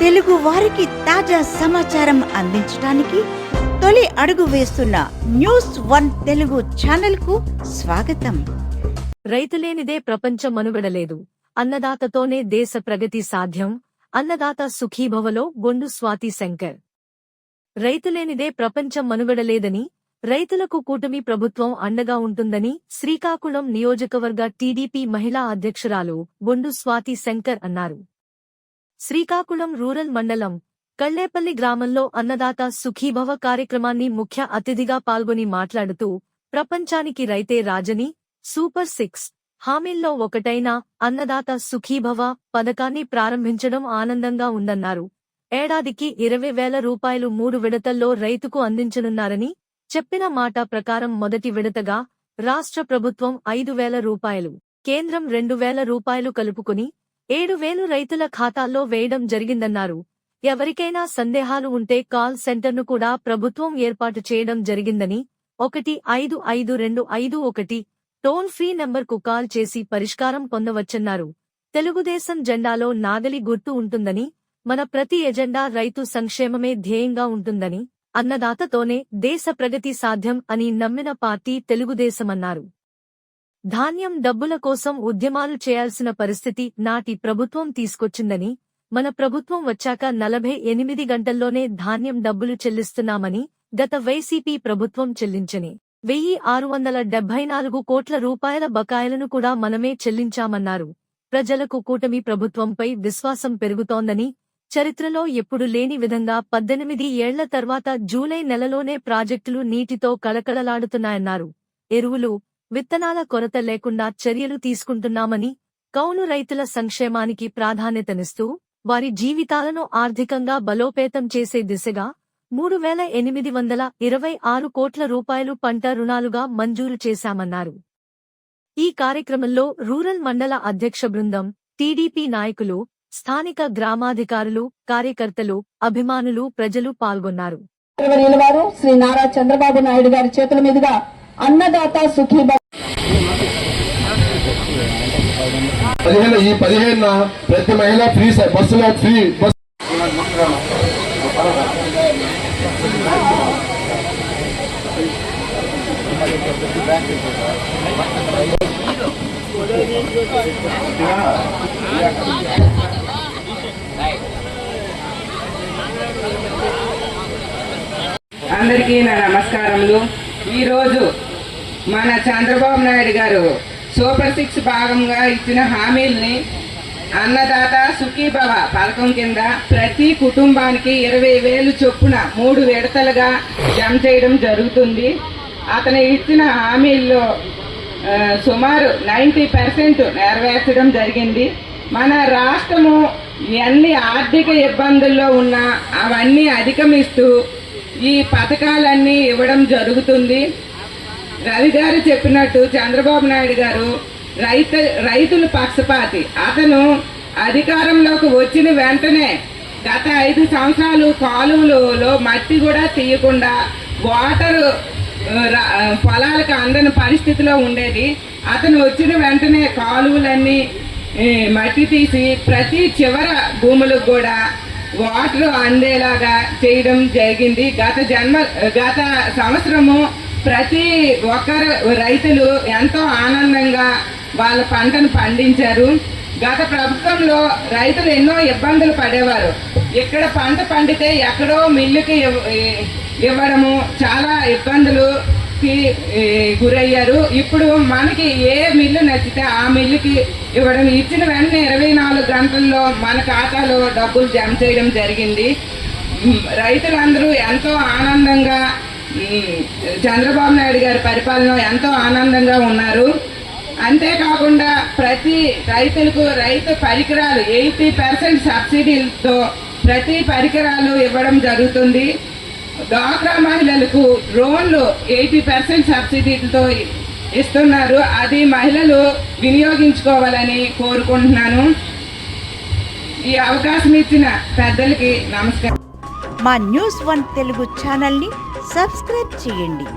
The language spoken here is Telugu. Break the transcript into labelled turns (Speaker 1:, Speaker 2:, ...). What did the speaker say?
Speaker 1: తెలుగు వారికి తాజా సమాచారం అందించడానికి తొలి అడుగు వేస్తున్న న్యూస్ వన్ తెలుగు ఛానల్కు స్వాగతం.
Speaker 2: రైతులేనిదే ప్రపంచం మనుగడలేదు. అన్నదాతతోనే దేశ ప్రగతి సాధ్యం. అన్నదాత సుఖీభవలో గొండు స్వాతి శంకర్. రైతులేనిదే ప్రపంచం మనుగడలేదని రైతులకు కూటమి ప్రభుత్వం అండగా ఉంటుందని శ్రీకాకుళం నియోజకవర్గ టీడీపీ మహిళా అధ్యక్షురాలు బొండు స్వాతి శంకర్ అన్నారు. శ్రీకాకుళం రూరల్ మండలం కళ్ళేపల్లి గ్రామంలో అన్నదాత సుఖీభవ కార్యక్రమాన్ని ముఖ్య అతిథిగా పాల్గొని మాట్లాడుతూ ప్రపంచానికి రైతే రాజని సూపర్ సిక్స్ హామీల్లో ఒకటైన అన్నదాత సుఖీభవ పథకాన్ని ప్రారంభించడం ఆనందంగా ఉందన్నారు. ఏడాదికి ఇరవై వేల రూపాయలు మూడు విడతల్లో రైతుకు అందించనున్నారని చెప్పిన మాట ప్రకారం మొదటి విడతగా రాష్ట్ర ప్రభుత్వం ఐదు వేల రూపాయలు కేంద్రం రెండు వేల రూపాయలు కలుపుకుని ఏడు వేలు రైతుల ఖాతాల్లో వేయడం జరిగిందన్నారు. ఎవరికైనా సందేహాలు ఉంటే కాల్ సెంటర్ను కూడా ప్రభుత్వం ఏర్పాటు చేయడం జరిగిందని ఒకటి ఐదు ఐదు రెండు ఐదు ఒకటి టోల్ ఫ్రీ నెంబర్కు కాల్ చేసి పరిష్కారం పొందవచ్చన్నారు. తెలుగుదేశం జెండాలో నాగలి గుర్తు ఉంటుందని మన ప్రతి ఎజెండా రైతు సంక్షేమమే ధ్యేయంగా ఉంటుందని అన్నదాతతోనే దేశ ప్రగతి సాధ్యం అని నమ్మిన పార్టీ తెలుగుదేశమన్నారు. ధాన్యం డబ్బుల కోసం ఉద్యమాలు చేయాల్సిన పరిస్థితి నాటి ప్రభుత్వం తీసుకొచ్చిందని మన ప్రభుత్వం వచ్చాక నలభై ఎనిమిది గంటల్లోనే ధాన్యం డబ్బులు చెల్లిస్తున్నామని గత వైసీపీ ప్రభుత్వం చెల్లించని వెయ్యి ఆరు వందల డెబ్బై నాలుగు కోట్ల రూపాయల బకాయిలను కూడా మనమే చెల్లించామన్నారు. ప్రజలకు కూటమి ప్రభుత్వంపై విశ్వాసం పెరుగుతోందని చరిత్రలో ఎప్పుడు లేని విధంగా పద్దెనిమిది ఏళ్ళ తర్వాత జూలై నెలలోనే ప్రాజెక్టులు నీటితో కళకళలాడుతున్నాయన్నారు. ఎరువులు విత్తనాల కొరత లేకుండా చర్యలు తీసుకుంటున్నామని కౌలు రైతుల సంక్షేమానికి ప్రాధాన్యతనిస్తూ వారి జీవితాలను ఆర్థికంగా బలోపేతం చేసే దిశగా మూడు వేల ఎనిమిది వందల ఇరవై ఆరు కోట్ల రూపాయలు పంట రుణాలుగా మంజూరు చేశామన్నారు. ఈ కార్యక్రమంలో రూరల్ మండల అధ్యక్ష బృందం టీడీపీ నాయకులు స్థానిక గ్రామాధికారులు కార్యకర్తలు అభిమానులు ప్రజలు పాల్గొన్నారు.
Speaker 3: శ్రీ నారా చంద్రబాబు నాయుడు గారి చేతుల మీదుగా అన్నదాత సుఖీభవ
Speaker 4: పదిహేను ఈ పదిహేను ప్రతి మహిళ ఫ్రీ బస్సులో ఫ్రీ బస్
Speaker 5: అందరికీ నా నమస్కారములు. ఈరోజు మన చంద్రబాబు నాయుడు గారు సూపర్ సిక్స్ భాగంగా ఇచ్చిన హామీల్ని అన్నదాత సుఖీభవ పథకం కింద ప్రతి కుటుంబానికి ఇరవై వేలు చొప్పున మూడు విడతలుగా జమ చేయడం జరుగుతుంది. అతను ఇచ్చిన హామీల్లో సుమారు నైంటీ పర్సెంట్ నెరవేర్చడం జరిగింది. మన రాష్ట్రము ఎన్ని ఆర్థిక ఇబ్బందుల్లో ఉన్నా అవన్నీ అధిగమిస్తూ ఈ పథకాలన్నీ ఇవ్వడం జరుగుతుంది. రవి గారు చెప్పినట్టు చంద్రబాబు నాయుడు గారు రైతు రైతులు పక్షపాతి. అతను అధికారంలోకి వచ్చిన వెంటనే గత ఐదు సంవత్సరాలు కాలువలలో మట్టి కూడా తీయకుండా వాటర్ పొలాలకు అందని పరిస్థితిలో ఉండేది. అతను వచ్చిన వెంటనే కాలువలన్నీ మట్టి తీసి ప్రతి చివర భూములకు కూడా వాటర్ అందేలాగా చేయడం జరిగింది. గత జన్మ గత సంవత్సరము ప్రతి ఒక్కరు రైతులు ఎంతో ఆనందంగా వాళ్ళ పంటను పండించారు. గత ప్రభుత్వంలో రైతులు ఎన్నో ఇబ్బందులు పడేవారు. ఇక్కడ పంట పండితే ఎక్కడో మిల్లుకి ఇవ్వడము చాలా ఇబ్బందులుకి గురయ్యారు. ఇప్పుడు మనకి ఏ మిల్లు నచ్చితే ఆ మిల్లుకి ఇవ్వడం. ఇచ్చిన వెంటనే ఇరవై నాలుగు గంటల్లో మన ఖాతాలో డబ్బులు జమ చేయడం జరిగింది. రైతులందరూ ఎంతో ఆనందంగా చంద్రబాబు నాయుడు గారి పరిపాలన ఎంతో ఆనందంగా ఉన్నారు. అంతేకాకుండా ప్రతి రైతులకు రైతు పరికరాలు ఎయిటీ పర్సెంట్ సబ్సిడీలతో ప్రతి పరికరాలు ఇవ్వడం జరుగుతుంది. డ్వాక్రా మహిళలకు డ్రోన్లు ఎయిటీ పర్సెంట్ సబ్సిడీలతో ఇస్తున్నారు. అది మహిళలు వినియోగించుకోవాలని కోరుకుంటున్నాను. ఈ అవకాశం ఇచ్చిన పెద్దలకి నమస్కారం.
Speaker 1: మా న్యూస్ వన్ తెలుగు ఛానల్ని సబ్స్క్రైబ్ చేయండి.